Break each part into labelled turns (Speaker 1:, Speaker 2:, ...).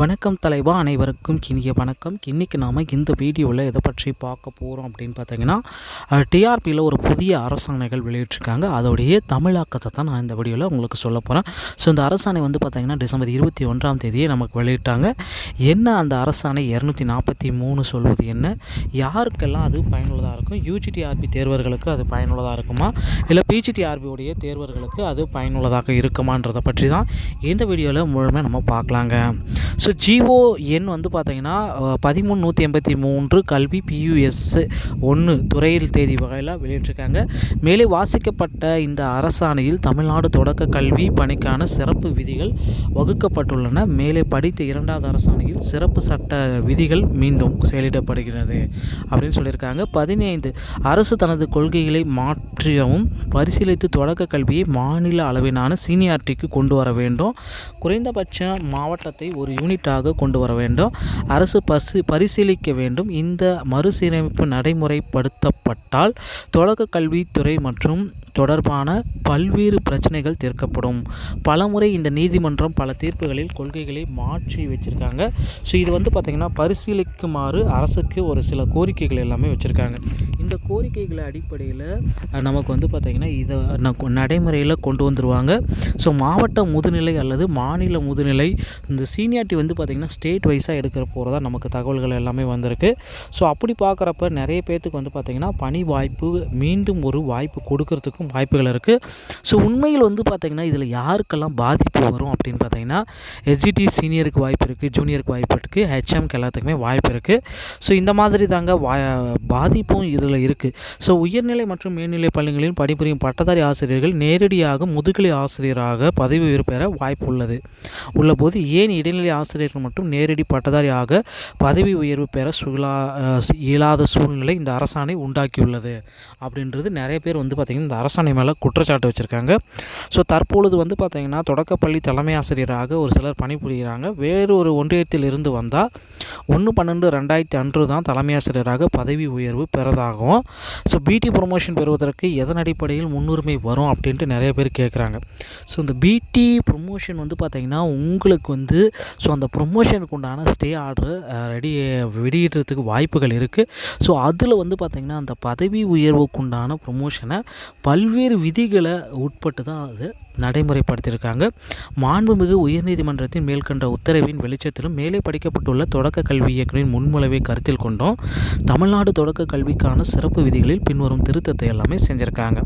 Speaker 1: வணக்கம் தலைவா அனைவருக்கும் இனிய வணக்கம். இன்றைக்கி நாம் இந்த வீடியோவில் எதை பற்றி பார்க்க போகிறோம் அப்படின்னு பார்த்தீங்கன்னா டிஆர்பியில் ஒரு புதிய அரசாணைகள் வெளியிட்டிருக்காங்க. அதோடைய தமிழாக்கத்தை தான் நான் இந்த வீடியோவில் உங்களுக்கு சொல்ல போகிறேன் ஸோ இந்த அரசாணை வந்து பார்த்திங்கன்னா டிசம்பர் இருபத்தி ஒன்றாம் தேதியே நமக்கு வெளியிட்டாங்க. என்ன அந்த அரசாணை? இரநூத்தி நாற்பத்தி மூணு சொல்வது என்ன? யாருக்கெல்லாம் அது பயனுள்ளதாக இருக்கும்? யூஜிடிஆர்பி தேர்வர்களுக்கு அது பயனுள்ளதாக இருக்குமா? இல்லை பிஜிடிஆர்பியுடைய தேர்வர்களுக்கு அது பயனுள்ளதாக இருக்குமான்றதை பற்றி தான் இந்த வீடியோவில் முழுமையாக நம்ம பார்க்கலாங்க. ஸோ ஜிஓ எண் வந்து பார்த்தீங்கன்னா பதிமூணு நூற்றி எண்பத்தி மூன்று கல்வி பியூஎஸ் ஒன்று துறையில் தேதி வகையில் வெளியிட்டிருக்காங்க. மேலே வாசிக்கப்பட்ட இந்த அரசாணையில் தமிழ்நாடு தொடக்க கல்வி பணிக்கான சிறப்பு விதிகள் வகுக்கப்பட்டுள்ளன. மேலே படித்த இரண்டாவது அரசாணையில் சிறப்பு சட்ட விதிகள் மீண்டும் செயலிடப்படுகிறது அப்படின்னு சொல்லியிருக்காங்க. பதினைந்து அரசு தனது கொள்கைகளை மாற்றியவும் பரிசீலித்து தொடக்க கல்வியை மாநில அளவிலான சீனியாரிட்டிக்கு கொண்டு வர வேண்டும். குறைந்தபட்ச மாவட்டத்தை ஒரு யூனி யூனிட்டாக கொண்டு வர வேண்டும். அரசு பசு பரிசீலிக்க வேண்டும். இந்த மறுசீரமைப்பு நடைமுறைப்படுத்தப்பட்டால் தொடக்க கல்வித்துறை மற்றும் தொடர்பான பல்வேறு பிரச்சனைகள் தீர்க்கப்படும். பலமுறை இந்த நீதிமன்றம் பல தீர்ப்புகளில் கொள்கைகளை மாற்றி வச்சுருக்காங்க. ஸோ இது வந்து பார்த்திங்கன்னா பரிசீலிக்குமாறு அரசுக்கு ஒரு சில கோரிக்கைகள் எல்லாமே வச்சுருக்காங்க. கோரிக்கைகளை அடிப்படையில் நமக்கு வந்து பார்த்திங்கன்னா இதை நடைமுறையில் கொண்டு வந்துடுவாங்க ஸோ மாவட்ட முதுநிலை அல்லது மாநில முதுநிலை இந்த சீனியாரிட்டி வந்து பார்த்திங்கன்னா ஸ்டேட் வைஸாக எடுக்கிற போகிறதா நமக்கு தகவல்கள் எல்லாமே வந்திருக்கு. ஸோ அப்படி பார்க்குறப்ப நிறைய பேர்த்துக்கு வந்து பார்த்திங்கன்னா பணி வாய்ப்பு மீண்டும் ஒரு வாய்ப்பு கொடுக்கறதுக்கும் வாய்ப்புகள் இருக்குது ஸோ உண்மையில் வந்து பார்த்திங்கன்னா இதில் யாருக்கெல்லாம் பாதிப்பு வரும் அப்படின்னு பார்த்தீங்கன்னா எஸ்ஜிடி சீனியருக்கு வாய்ப்பு இருக்குது ஜூனியருக்கு வாய்ப்பு இருக்குது ஹெச்எம்க்கு எல்லாத்துக்குமே வாய்ப்பு இருக்குது ஸோ இந்த மாதிரி தாங்க வா பாதிப்பும் இதில் இருக்குது ஸோ உயர்நிலை மற்றும் மேல்நிலை பள்ளிகளில் பணிபுரியும் பட்டதாரி ஆசிரியர்கள் நேரடியாக முதுகலை ஆசிரியராக பதவி உயர்வு பெற வாய்ப்பு உள்ளது உள்ளபோது ஏன் இடைநிலை ஆசிரியர்கள் மட்டும் நேரடி பட்டதாரியாக பதவி உயர்வு பெற சுழா இயலாத சூழ்நிலை இந்த அரசாணை உண்டாக்கியுள்ளது? அப்படின்றது நிறைய பேர் வந்து பார்த்திங்கன்னா இந்த அரசாணை மேலே குற்றச்சாட்டு வச்சுருக்காங்க. ஸோ தற்பொழுது வந்து பார்த்திங்கன்னா தொடக்கப்பள்ளி தலைமை ஆசிரியராக ஒரு சிலர் பணிபுரிகிறாங்க வேறு ஒரு ஒன்றியத்தில் இருந்து வந்தால் ஒன்று பன்னெண்டு ரெண்டாயிரத்தி அன்று தான் தலைமை ஆசிரியராக பதவி உயர்வு பெறதாகும். ஸோ பிடி ப்ரொமோஷன் பெறுவதற்கு எதன் அடிப்படையில் முன்னுரிமை வரும் அப்படின்ட்டு நிறைய பேர் கேட்குறாங்க ஸோ இந்த பிடி ப்ரொமோஷன் வந்து பார்த்திங்கன்னா உங்களுக்கு வந்து ஸோ அந்த ப்ரொமோஷனுக்கு உண்டான ஸ்டே ஆர்டர் ரெடி வெளியிடுறதுக்கு வாய்ப்புகள் இருக்குது ஸோ அதில் வந்து பார்த்திங்கன்னா அந்த பதவி உயர்வுக்குண்டான ப்ரொமோஷனை பல்வேறு விதிகளை உட்பட்டு தான் அது நடைமுறைப்படுத்தியிருக்காங்க. மாண்புமிகு உயர்நீதிமன்றத்தின் மேல்கண்ட உத்தரவின் வெளிச்சத்திலும் மேலே படிக்கப்பட்டுள்ள தொடக்க கல்வி இயக்குநரின் முன்மொழிவை கருத்தில் கொண்டோம். தமிழ்நாடு தொடக்க கல்விக்கான சிறப்பு விதிகளில் பின்வரும் திருத்தத்தை எல்லாமே செஞ்சுருக்காங்க.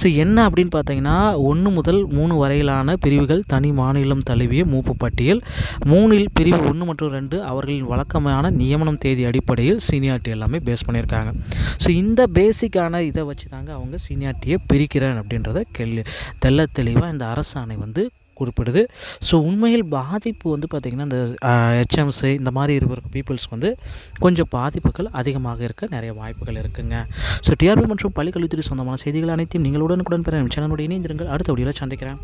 Speaker 1: ஸோ என்ன அப்படின்னு பார்த்தீங்கன்னா ஒன்று முதல் மூணு வரையிலான பிரிவுகள் தனி மாநிலம் தழுவிய மூப்பு பட்டியல் மூணில் பிரிவு ஒன்று மற்றும் ரெண்டு அவர்களின் வழக்கமான நியமனம் தேதி அடிப்படையில் சீனியாரிட்டி எல்லாமே பேஸ் பண்ணியிருக்காங்க. ஸோ இந்த பேசிக்கான இதை வச்சு தாங்க அவங்க சீனியாரிட்டியை பிரிக்கிறேன் அப்படின்றத கேள்வி தெல்ல தெளிவாக இந்த அரசாணை வந்து குறிப்பிடுது. ஸோ உண்மையில் பாதிப்பு வந்து பார்த்திங்கன்னா இந்த ஹெச்எம்சி இந்த மாதிரி இருக்கிற பீப்புள்ஸ்க்கு வந்து கொஞ்சம் பாதிப்புகள் அதிகமாக இருக்க நிறைய வாய்ப்புகள் இருக்குங்க. ஸோ டிஆர்பி மற்றும் பள்ளிக்கல்வித்துறை சொந்தமான செய்திகள் அனைத்தையும் நீங்கள் உடனுக்குடன் பெற சேனலுடைய இணைந்திருங்கள். அடுத்த வீடியோவில் சந்திக்கிறேன்.